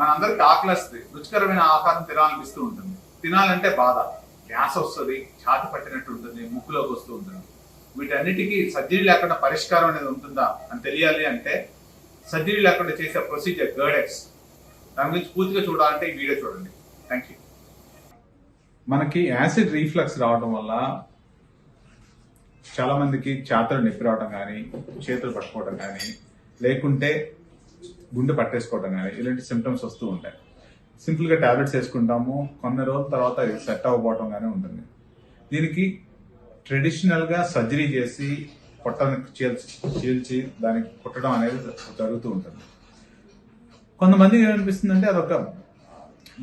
మనందరికి ఆకలిస్తుంది రుచికరమైన ఆహారం తినాలనిపిస్తూ ఉంటుంది. తినాలంటే బాధ. గ్యాస్ వస్తుంది ఛాతి పట్టినట్టు ఉంటుంది ముక్కులోకి వస్తూ ఉంటుంది. వీటన్నిటికీ సర్జరీ లేకుండా పరిష్కారం అనేది ఉంటుందా అని తెలియాలి అంటే సర్జరీ లేకుండా చేసే ప్రొసీజర్ గర్డెక్స్ దాని గురించి పూర్తిగా చూడాలంటే ఈ వీడియో చూడండి. థ్యాంక్ యూ మనకి యాసిడ్ రీఫ్లక్స్ రావడం వల్ల చాలా మందికి చేతలు నొప్పి రావడం కానీ చేతులు పట్టుకోవడం కానీ లేకుంటే గుండె పట్టేసుకోవడం కానీ ఇలాంటి సిమ్టమ్స్ వస్తూ ఉంటాయి. సింపుల్గా ట్యాబ్లెట్స్ టాబ్లెట్స్ వేసుకుంటాము కొన్ని రోజుల తర్వాత ఇది సెట్ అవ్వబోవటం కానీ ఉంటుంది. దీనికి ట్రెడిషనల్గా సర్జరీ చేసి పొట్టానికి చీల్చి చీల్చి దానికి కుట్టడం అనేది జరుగుతూ ఉంటుంది. కొంతమందికి ఏమనిపిస్తుంది అంటే అదొక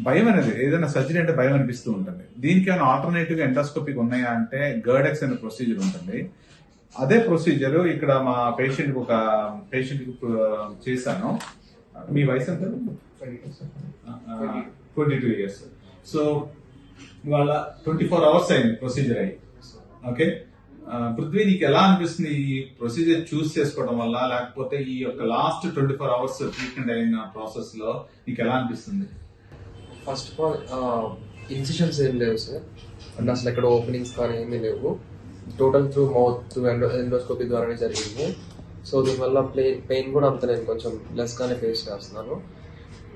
భయం అనేది ఏదైనా సర్జరీ అంటే భయం అనిపిస్తూ ఉంటుంది. దీనికి ఏమైనా ఆల్టర్నేటివ్ ఎండోస్కోపిక్ ఉన్నాయా అంటే గర్డెక్స్ అనే ప్రొసీజర్ ఉంటుంది. అదే ప్రొసీజర్ ఇక్కడ మా పేషెంట్ ఒక పేషెంట్ చేశాను. మీ వయసు ఎంత? Twenty two years. సో ఇవాళ ట్వంటీ ఫోర్ అవర్స్ అయింది ప్రొసీజర్ అయ్యి. ఓకే? పృథ్వీ నీకు ఎలా అనిపిస్తుంది ఈ ప్రొసీజర్ చూస్ చేసుకోవడం వల్ల? లేకపోతే ఈ యొక్క last twenty four hours treatment అయిన ప్రాసెస్లో నీకు ఎలా అనిపిస్తుంది? ఫస్ట్ ఆఫ్ ఆల్ ఇన్సిషన్స్ ఏం లేవు సార్ అంటే అసలు ఎక్కడ ఓపెనింగ్స్ కానీ ఏమీ లేవు. టోటల్ త్రూ మౌత్ ఎండోస్కోపీ ద్వారానే జరిగింది. సో దీనివల్ల ప్లే పెయిన్ కూడా అంత నేను కొంచెం లెస్గానే ఫేస్ చేస్తున్నాను.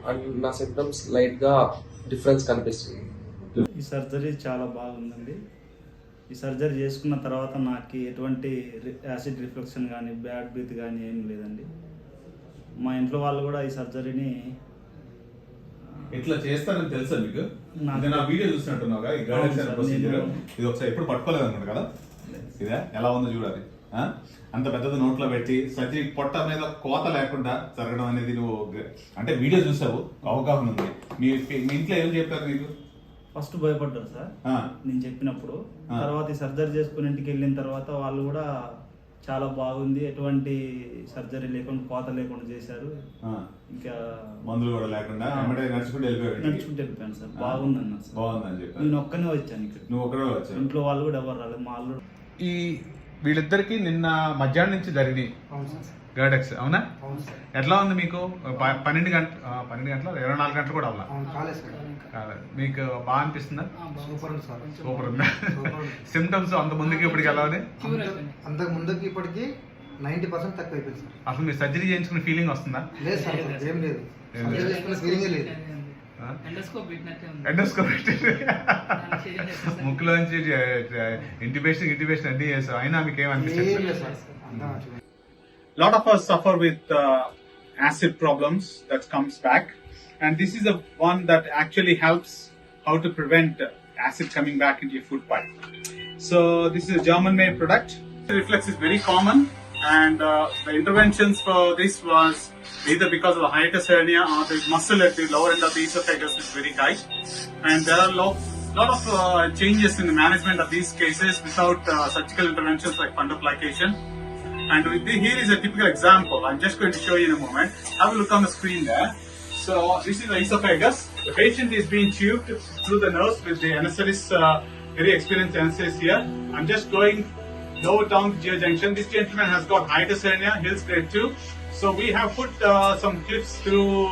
అండ్ నా సిమ్టమ్స్ లైట్గా డిఫరెన్స్ కనిపిస్తుంది. ఈ సర్జరీ చాలా బాగుందండి. ఈ సర్జరీ చేసుకున్న తర్వాత నాకు ఎటువంటి రి- యాసిడ్ రిఫ్లెక్షన్ కానీ బ్యాడ్ బ్రీత్ కానీ ఏం లేదండి. మా ఇంట్లో వాళ్ళు కూడా ఈ సర్జరీని ఇట్లా చేస్తారని తెలుసా మీకు? నాకు- ఇది నా వీడియో ఈ ప్రొసీజర్ నేను- ఇది ఒకసారి ఎప్పుడు పట్టుకోలేదు అనుకుంటా కదా ఇదే? ఎలా ఉందో చూడాలి. ఆ? అంత పెద్దది నోట్లో పెట్టి సర్జరీ పొట్ట మీద కోత లేకుండా జరగడం అనేది నువ్వు అంటే వీడియో చూసావు అవగాహన ఉంది. మీ మీ ఇంట్లో ఏం చెప్పారు నీకు? ఫస్ట్ భయపడ్డారు సార్. ఆ, నేను చెప్పినప్పుడు. ఆ. తర్వాత ఈ సర్జరీ చేసుకుని ఇంటికి వెళ్ళిన తర్వాత వాళ్ళు కూడా చాలా బాగుంది. ఎటువంటి సర్జరీ లేకుండా కోత లేకుండా చేశారు. ఆ. ఇంకా మందులు కూడా లేకుండా నడుచుకుంటూ వెళ్ళిపోయాడు. నడుచుకుంటూ వెళ్ళిపోయాను సార్. బాగుంది అన్నారు సార్. బాగుందని చెప్పారు. నేను ఒక్కనే వచ్చాను ఇక్కడ. నువ్వు ఒకడే వచ్చావు. ఇంట్లో వాళ్ళు కూడా ఎవరు రాలేదు. మా వాళ్ళు ఈ వీళ్ళిద్దరికి నిన్న మధ్యాహ్నం నుంచి జరిగినాయి. గర్డెక్స్ అవునా? అవును సార్. ఎట్లా ఉంది మీకు? ప- పన్నెండు గంట పన్నెండు గంటలు? ఇరవై నాలుగు గంటలు కూడా అవ్వాలా? కాలేదు. మీకు బాగా అనిపిస్తుందా? సూపర్ ఉంది సార్. సూపర్ ఉందా. సిమ్టమ్స్ అంత ముందుకి ఇప్పటికి ఎలా ఉంది? అంత- అంతకు ముందుకి ఇప్పటికి నైంటీ పర్సెంట్ తక్కువ అయిపోయింది సార్. అసలు మీరు సర్జరీ చేయించుకునే ఫీలింగ్ వస్తుందా? లేదు సార్ ఏం లేదు. ఫీలింగే లేదు. ఎండోస్కోప్ పెట్టినట్టే ఉంది ఎండోస్కోప్ దాని శరీరం చేసేసరికి ముక్కులోంచి ఇంటిబేషన్ ఇంటిబేషన్ అన్ని చేస్తాం అయినా మీకు ఏం ఏమనిపిస్తుంది లేదు సార్ అంతా మంచిగా ఉంది. lot of us suffer with uh, acid problems that comes back and this is the one that actually helps how to prevent uh, acid coming back into your food pipe so this is a german made product the reflux is very common and uh, the interventions for this was either because of the hiatus hernia or the muscle at the lower end of the esophagus is very tight and there are lot, lot of uh, changes in the management of these cases without uh, surgical interventions like fundoplication and the, here is a typical example. I'm just going to show you in a moment. Have a look on the screen there. So this is the esophagus. The patient is being tubed through the nose with the anesthetist, uh, very experienced anesthetist here. I'm just going lower down the junction. This gentleman has got hernia, Hill's grade 2. So we have put uh, some clips through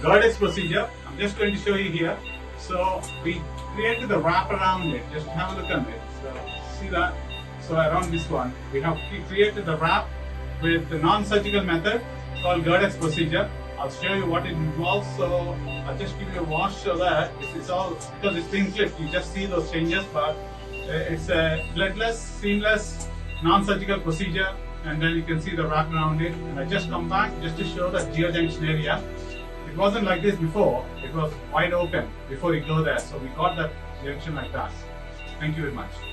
Gerdex procedure. I'm just going to show you here. So we created the wrap around it. Just have a look at it. So see that? So around this one, we have cre- created the wrap with the non-surgical method called Gerdex procedure. I'll show you what it involves. So I'll just give you a wash of that. It's, all because it's been clipped. You just see those changes, but Uh, it's a bloodless, seamless, non-surgical procedure. And then you can see the wrap around it. And I just come back just to show the geojunction area. It wasn't like this before. It was wide open before you go there. So we got that junction like that. Thank you very much.